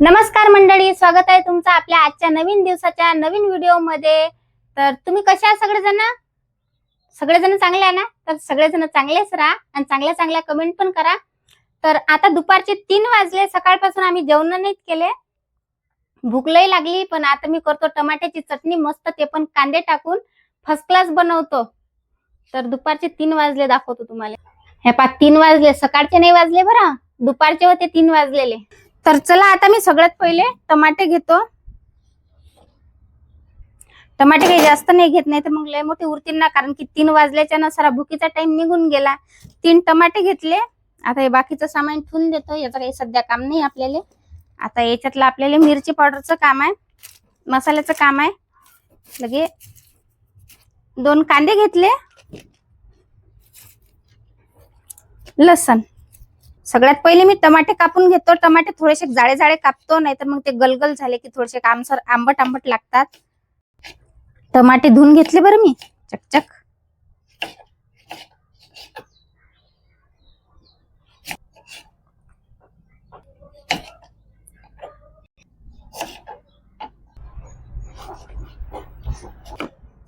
नमस्कार मंडळी स्वागत आहे तुमचं आपल्या आजच्या नवीन दिवसाच्या नवीन व्हिडिओमध्ये तर तुम्ही कशा सगळेजण? सगळेजण चांगले आहे ना? तर सगळेजण चांगलेच राहा आणि चांगल्या चांगल्या कमेंट पण करा. तर आता दुपारचे तीन वाजले सकाळपासून आम्ही जेवण नाहीत केले. भूक लई लागली पण आता मी करतो टमाट्याची चटणी मस्त ते पण कांदे टाकून फर्स्ट क्लास बनवतो. तर दुपारचे तीन वाजले दाखवतो तुम्हाला. हे पा तीन वाजले सकाळचे नाही वाजले बरं. दुपारचे होते तीन वाजलेले. तर चला आता मी सगळ्यात पहिले टमाटे घेतो. टमाटे काही जास्त नाही घेत नाही तर मग लय मोठे उरतील ना कारण की तीन वाजल्याच्या ना सारा भुकीचा टाइम निघून गेला. तीन टमाटे घेतले. आता हे बाकीचं सामान ठेवून देतो. याचं काही सध्या काम नाही आपल्याला. आता याच्यातलं आपल्याला मिरची पावडरचं काम आहे. मसाल्याचं काम आहे. लगे दोन कांदे घेतले. लसण. सगळ्यात पहिले मी टमाटे कापून घेतो. टमाटे थोडेसे जाळे जाळे कापतो नाहीतर मग ते गलगल झाले की थोडेसे आमसर आंबट आंबट लागतात. टमाटे धुवून घेतले बरं मी. चकचक.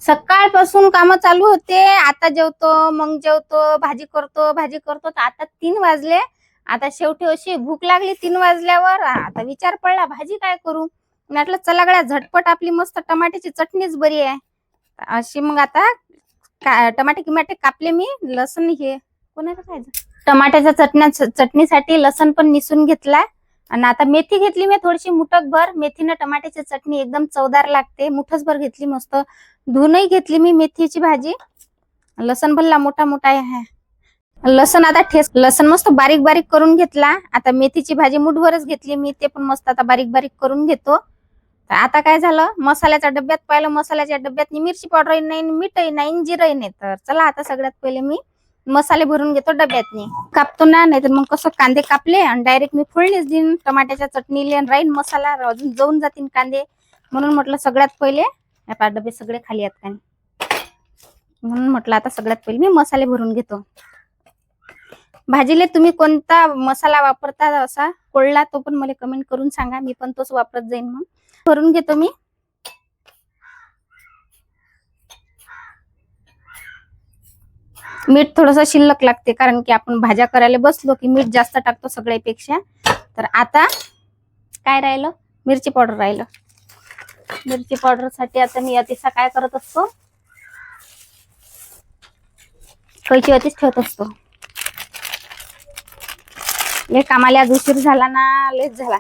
सकाळपासून कामं चालू होते. आता जेवतो मग जेवतो भाजी करतो भाजी करतो. तर आता तीन वाजले. आता शेवटी अशी भूक लागली तीन वाजल्यावर. आता विचार पडला भाजी काय करू? म्हटलं चला गड्या झटपट आपली मस्त टमाट्याची चटणीच बरी आहे. अशी मग आता का- टमाटे किमाटे कापले मी लसूण हे. कोणाला खायचं? टमाट्याच्या चटण्या चटणीसाठी लसण पण निसून घेतलाय. आणि आता मेथी घेतली मी थोडीशी मुठकभर. मेथीनं टमाट्याची चटणी एकदम चवदार लागते. मुठभर घेतली मस्त. धुनही घेतली मी मेथीची भाजी. लसण भल्ला मोठा मोठा आहे. लसण आता ठेस लसण मस्त बारीक बारीक करून घेतला. आता मेथीची भाजी मुठभरच घेतली मी ते पण मस्त आता बारीक बारीक करून घेतो. तर आता काय झालं? मसाल्याच्या डब्यात पाहिलं मसाल्याच्या डब्यात मिरची पावडरही नाही मीठही नाही जिरही नाही. तर चला आता सगळ्यात पहिले मी मसाले भरून घेतो डब्यातनी. कापतो ना नाही तर मग कसं कांदे कापले आणि डायरेक्ट मी फोडणीच देईन. टमाट्याच्या चटणीले आणि राहीन मसाला अजून जाऊन जातील कांदे. म्हणून म्हटलं सगळ्यात पहिले डबे सगळे खाली आहेत काय म्हणून म्हटलं आता सगळ्यात पहिले मी मसाले भरून घेतो. भाजीले तुम्ही कोणता मसाला वापरता असा? कोळला तो पण मला कमेंट करून सांगा. मी पण तोच वापरत जाईन मग. भरून घेतो मी. मीठ थोडस शिल्लक लागते कारण की आपण भाज्या करायला बसलो की मीठ जास्त टाकतो सगळ्यापेक्षा. तर आता काय राहिलं? मिरची पावडर राहिलं. मिरची पावडरसाठी आता मी अतिसा काय करत असतो? कैची अतिच ठेवत असतो. लय कामाला आज उशीर झाला ना लेट झाला.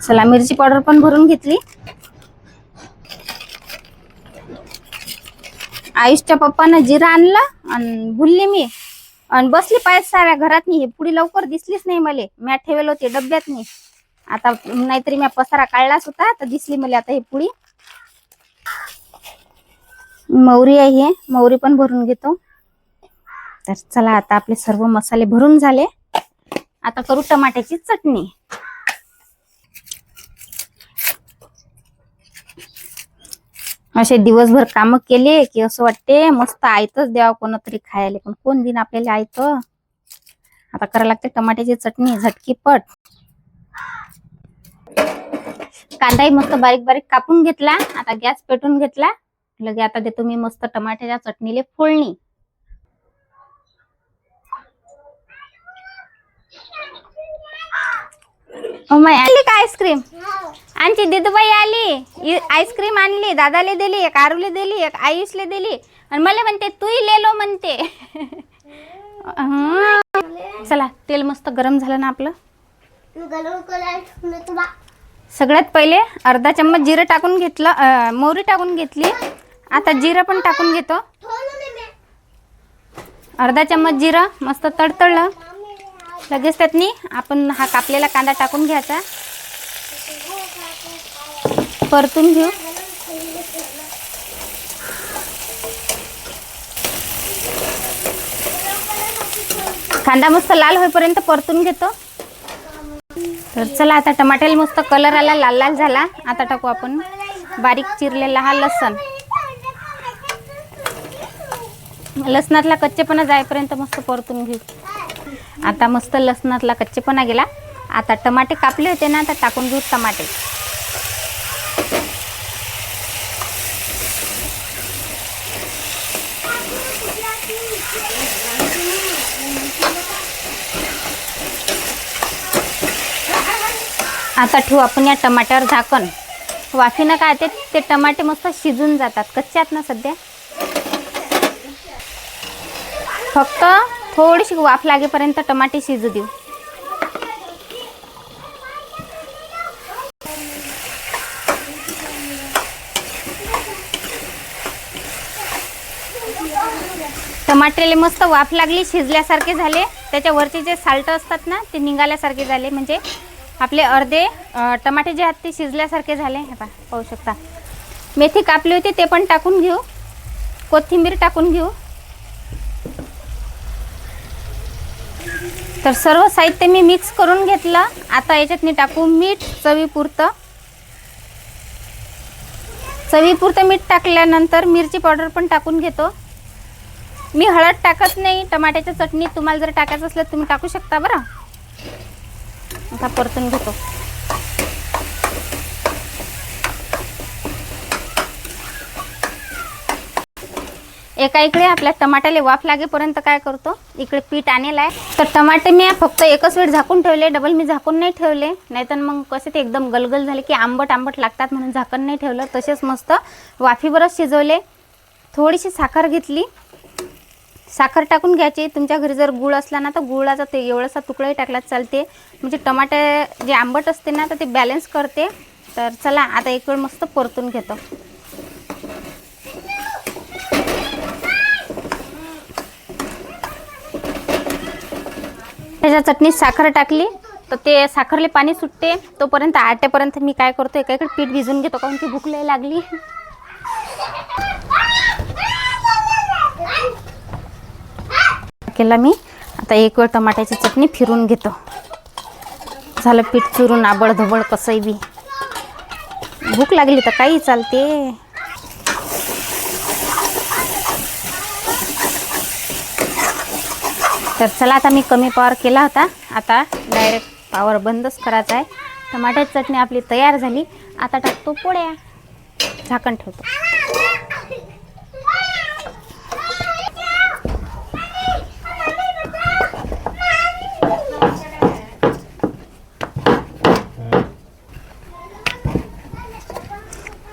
चला मिरची पावडर पण भरून घेतली. आयुषच्या पप्पानं जिरा आणला आणि भुलली मी. आणि बसली पाहिजे साऱ्या घरात हे पुढे लवकर दिसलीच नाही मला. म्या ठेवेल होते डब्यात नाही आता नाहीतरी म्या पसारा काढलाच होता तर दिसली मला आता हे पुढी. मौरी आहे हे. मौरी पण भरून घेतो. तर चला आता आपले सर्व मसाले भरून झाले. आता करू टमाट्याची चटणी. असे दिवसभर काम केले की असं वाटते मस्त आयतच द्यावं कोणतरी खायला. पण कोण दिन आपल्याला आयत? आता करायला लागते टमाट्याची चटणी झटकीपट कांदाही मस्त बारीक बारीक कापून घेतला. आता गॅस पेटून घेतला. लगे आता देतो मी मस्त टमाट्याच्या चटणीले फोडणी. आली का आईस्क्रीम? आमची दिदूबाई आली. आईस्क्रीम आणली दादाले दिली एक आरूले दिली एक आयुषले दिली. आणि मला म्हणते तूही लेलो म्हणते. चला तेल मस्त गरम झालं ना आपलं. सगळ्यात पहिले अर्धा चम्मच जिरं टाकून घेतलं मोहरी टाकून घेतली. आता जिरं पण टाकून घेतो. अर्धा चम्मच जिरं मस्त तडतडलं. लगेच त्यातनी आपण हा कापलेला कांदा टाकून घ्यायचा. परतून घेऊ. कांदा मस्त लाल होईपर्यंत परतून घेतो. तर चला आता टमाट्याला मस्त कलर आला लाल लाल झाला. आता टाकू आपण बारीक चिरलेला हा लसण. लसणातला कच्चेपणा जाईपर्यंत मस्त परतून घेऊ आता मस्त लसणातला कच्चेपणा गेला. आता टमाटे कापले होते ना आता टाकून घेऊ टमाटे. आता ठेवू आपण या टमाट्यावर झाकण. वाफीनं काय ते टमाटे मस्त शिजून जातात. कच्चे आहेत ना सध्या. फक्त थोडीशी वाफ लागेपर्यंत टमाटे शिजू देऊ. टमाट्याला मस्त वाफ लागली शिजल्यासारखे झाले. त्याच्यावरचे जे साल्ट असतात ना ते निघाल्यासारखे झाले. म्हणजे आपले अर्धे टमाटे जे आहेत ते शिजल्यासारखे झाले. हे पाहू शकता. मेथी कापली होती ते पण टाकून घेऊ. कोथिंबीर टाकून घेऊ. तर सर्व साहित्य मी मिक्स करून घेतलं. आता याच्यात मी टाकू मीठ चवीपुरतं. चवीपुरतं मीठ टाकल्यानंतर मिरची पावडर पण टाकून घेतो. मी हळद टाकत नाही. टमाट्याच्या चटणीत तुम्हाला जर टाकायचं असलं तुम्ही टाकू शकता बरं. आता परतून घेतो. एका इकडे आपल्या टमाट्याला वाफ लागेपर्यंत काय करतो? इकडे पीठ आणेल आहे. तर टमाटे मी फक्त एकच वेळ झाकून ठेवले डबल मी झाकून नाही ठेवले. नाहीतर मग कसे ते एकदम गलगल झाले की आंबट आंबट लागतात म्हणून झाकण नाही ठेवलं. तसेच मस्त वाफीवरच शिजवले. थोडीशी साखर घेतली. साखर टाकून घ्यायची. तुमच्या घरी जर गुळ असला ना तर गुळाचा ते एवढासा तुकडाही टाकला चालते. म्हणजे टमाटे जे आंबट असते ना तर ते बॅलन्स करते. तर चला आता एक वेळ मस्त परतून घेतो. टोमॅटोच्या चटणीत साखर टाकली तर ते साखरले पाणी सुटते. तोपर्यंत आट्यापर्यंत मी काय करतो एकाकडे पीठ भिजून घेतो कारण की भूक लई लागली. केला मी. आता एक वेळ टमाट्याची चटणी फिरून घेतो. झालं पीठ चुरून आबळ धबळ कसंही बी. भूक लागली तर काही चालते. तर चला आता मी कमी पॉवर केला होता. आता डायरेक्ट पॉवर बंदच करायचा आहे. टमाट्याची चटणी आपली तयार झाली. आता टाकतो पोळ्या. झाकण ठेवतो.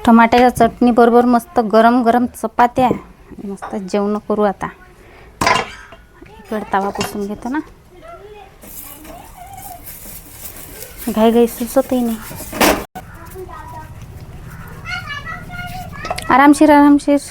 टमाट्याच्या चटणीबरोबर मस्त गरम गरम चपात्या. मस्त जेवण करू आता. इकडे तवा पुसून घेतो ना. घाई घाई सुचतही नाही. आरामशीर आरामशीर.